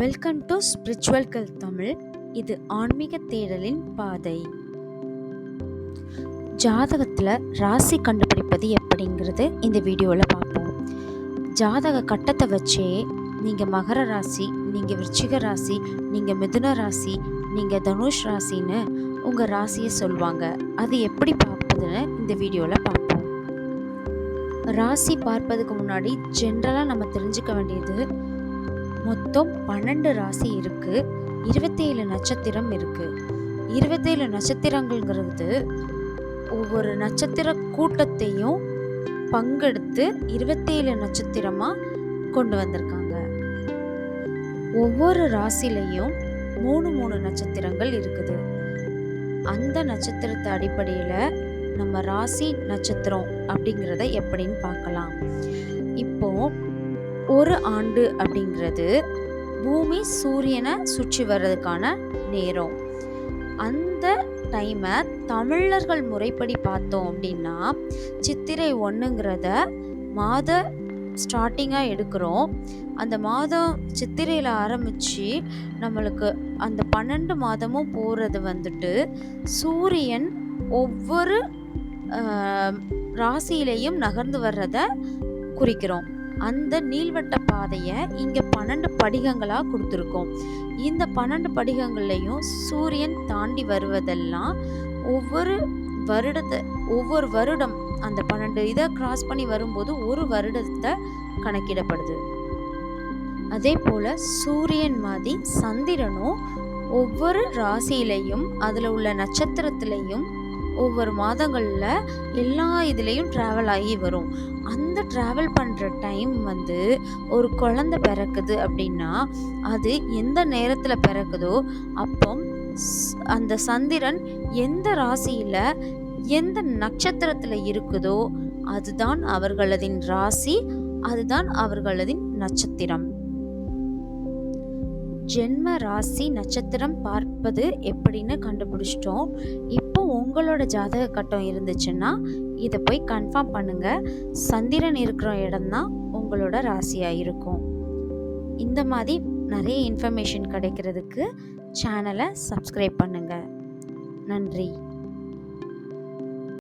Welcome to spiritual கல் தமிழ் இது ஆன்மீக தேடலின் பாதை. ஜாதகத்தில் ராசி கண்டுபிடிப்பது எப்படிங்கிறது இந்த வீடியோவில் பார்ப்போம். ஜாதக கட்டத்தை வச்சே நீங்கள் மகர ராசி நீங்கள் விருச்சிக ராசி நீங்கள் மிதுன ராசி நீங்கள் தனுஷ் ராசின்னு உங்கள் ராசியை சொல்லுவாங்க அது எப்படி பார்ப்பதுன்னு இந்த வீடியோவில் பார்ப்போம். ராசி பார்ப்பதுக்கு முன்னாடி ஜென்ரலாக நம்ம தெரிஞ்சுக்க வேண்டியது மொத்தம் பன்னெண்டு ராசி இருக்கு. இருபத்தேழு நட்சத்திரம் இருக்கு. இருபத்தேழு நட்சத்திரங்கள்ங்கிறது ஒவ்வொரு நட்சத்திர கூட்டத்தையும் பங்கெடுத்து இருபத்தேழு நட்சத்திரமா கொண்டு வந்திருக்காங்க. ஒவ்வொரு ராசிலையும் மூணு மூணு நட்சத்திரங்கள் இருக்குது. அந்த நட்சத்திரத்தை அடிப்படையில் நம்ம ராசி நட்சத்திரம் அப்படிங்கிறத எப்படின்னு பார்க்கலாம். இப்போ ஒரு ஆண்டு அப்படிங்கிறது பூமி சூரியனை சுற்றி வர்றதுக்கான நேரம். அந்த டைமை தமிழர்கள் முறைப்படி பார்த்தோம் அப்படின்னா சித்திரை ஒன்றுங்கிறத மாத ஸ்டார்டிங்காக எடுக்கிறோம். அந்த மாதம் சித்திரையில் ஆரம்பித்து நம்மளுக்கு அந்த பன்னெண்டு மாதமும் போகிறது வந்துட்டு சூரியன் ஒவ்வொரு ராசியிலையும் நகர்ந்து வர்றத குறிக்கிறோம். அந்த நீள்வட்ட பாதையை இங்கே பன்னெண்டு படிகங்களாக கொடுத்துருக்கோம். இந்த பன்னெண்டு படிகங்கள்லையும் சூரியன் தாண்டி வருவதெல்லாம் ஒவ்வொரு வருடத்தை ஒவ்வொரு வருடம் அந்த பன்னெண்டு இதை கிராஸ் பண்ணி வரும்போது ஒரு வருடத்தை கணக்கிடப்படுது. அதே போல் சூரியன் மாதிரி சந்திரனும் ஒவ்வொரு ராசியிலையும் அதில் உள்ள நட்சத்திரத்திலையும் ஒவ்வொரு மாதங்களில் எல்லா இதுலேயும் ட்ராவல் ஆகி வரும். அந்த ட்ராவல் பண்ணுற டைம் வந்து ஒரு குழந்த பிறக்குது அப்படின்னா அது எந்த நேரத்தில் பிறக்குதோ அப்போ அந்த சந்திரன் எந்த ராசியில் எந்த நட்சத்திரத்தில் இருக்குதோ அதுதான் அவர்களதின் ராசி அதுதான் அவர்களதின் நட்சத்திரம். ஜென்ம ராசி நட்சத்திரம் பார்ப்பது எப்படின்னு கண்டுபிடிச்சிட்டோம். உங்களோட ஜாதக கட்டம் இருந்துச்சுன்னா இதை போய் கன்ஃபார்ம் பண்ணுங்க. சந்திரன் இருக்கிற இடம்தான் உங்களோட ராசியாக இருக்கும் இந்த மாதிரி நிறைய இன்ஃபர்மேஷன் கிடைக்கிறதுக்கு சேனலை சப்ஸ்கிரைப் பண்ணுங்கள் நன்றி.